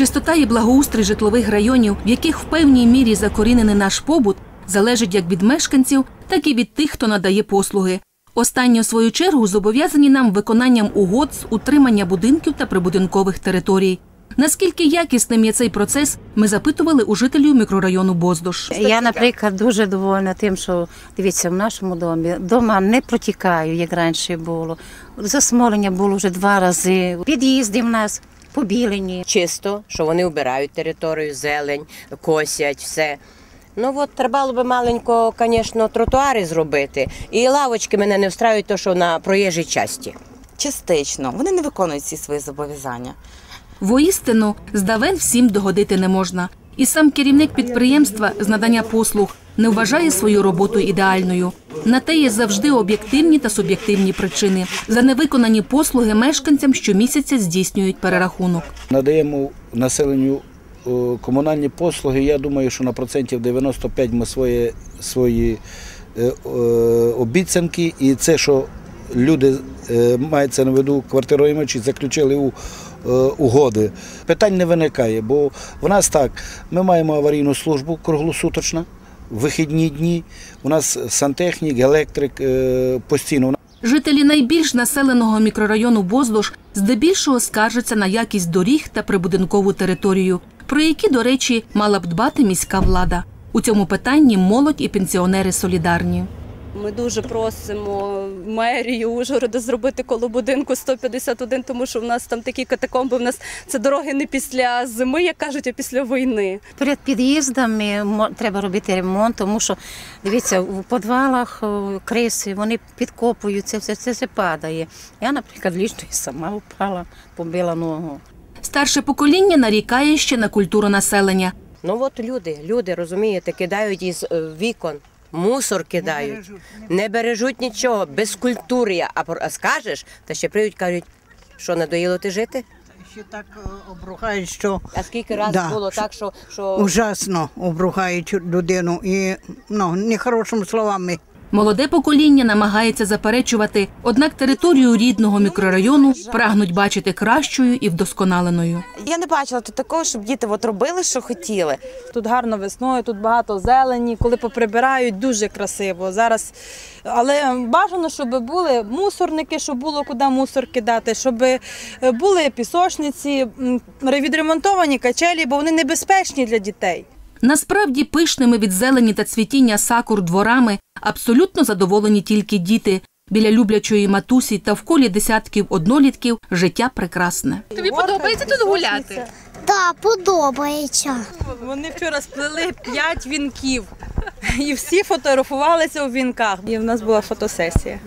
Чистота і благоустрій житлових районів, в яких в певній мірі закорінений наш побут, залежить як від мешканців, так і від тих, хто надає послуги. Останні, у свою чергу, зобов'язані нам виконанням угод з утримання будинків та прибудинкових територій. Наскільки якісним є цей процес, ми запитували у жителів мікрорайону Боздош. Я, наприклад, дуже довольна тим, що дивіться, в нашому домі дома не протікаю, як раніше було. Засмолення було вже два рази. Під'їзди в нас побілені. чисто, що вони вбирають територію, зелень, косять, все. Ну от треба було би маленько, звісно, тротуари зробити. І лавочки мене не встраюють, то що на проїжджій часті. частично. Вони не виконують ці свої зобов'язання. Воістину, здавен всім догодити не можна. І сам керівник підприємства з надання послуг не вважає свою роботу ідеальною. На те є завжди об'єктивні та суб'єктивні причини. За невиконані послуги мешканцям щомісяця здійснюють перерахунок. Надаємо населенню комунальні послуги. Я думаю, що на процентів 95 ми свої, свої е, е, обіцянки і це, що люди е, мається на виду квартироїмачі, заключили у е, угоди. Питань не виникає, бо в нас так, ми маємо аварійну службу круглосуточно, вихідні дні. У нас сантехнік, електрик е, постійно. Жителі найбільш населеного мікрорайону Боздош здебільшого скаржаться на якість доріг та прибудинкову територію, про які, до речі, мала б дбати міська влада. У цьому питанні молодь і пенсіонери солідарні. Ми дуже просимо мерію Ужгорода зробити коло будинку 151, тому що в нас там такі катакомби. В нас це дороги не після зими, як кажуть, а після війни. Перед під'їздами треба робити ремонт, тому що дивіться, у підвалах криси вони підкопуються, все це все падає. Я, наприклад, лічно і сама впала, побила ногу. Старше покоління нарікає ще на культуру населення. Ну от люди, люди, розумієте, кидають із е, вікон. Мусор кидають, не бережуть нічого, без культури. А скажеш, та ще прийдуть, кажуть, що надоїло ти жити? Ще так обрухають, що А скільки разів Да, було так, що, що ужасно обрухають людину і ну, нехорошими словами. Молоде покоління намагається заперечувати, однак територію рідного мікрорайону прагнуть бачити кращою і вдосконаленою. Я не бачила тут такого, щоб діти от робили, що хотіли. Тут гарно весною, тут багато зелені, коли поприбирають, дуже красиво. Зараз, але бажано, щоб були мусорники, щоб було куди мусор кидати, щоб е, були пісочниці, відремонтовані качелі, бо вони небезпечні для дітей. Насправді пишними від зелені та цвітіння сакур дворами абсолютно задоволені тільки діти. Біля люблячої матусі та в колі десятків однолітків життя прекрасне. Тобі подобається тут гуляти? Так, подобається. Вони вчора сплели п'ять вінків, і всі фотографувалися у вінках. І в нас була фотосесія.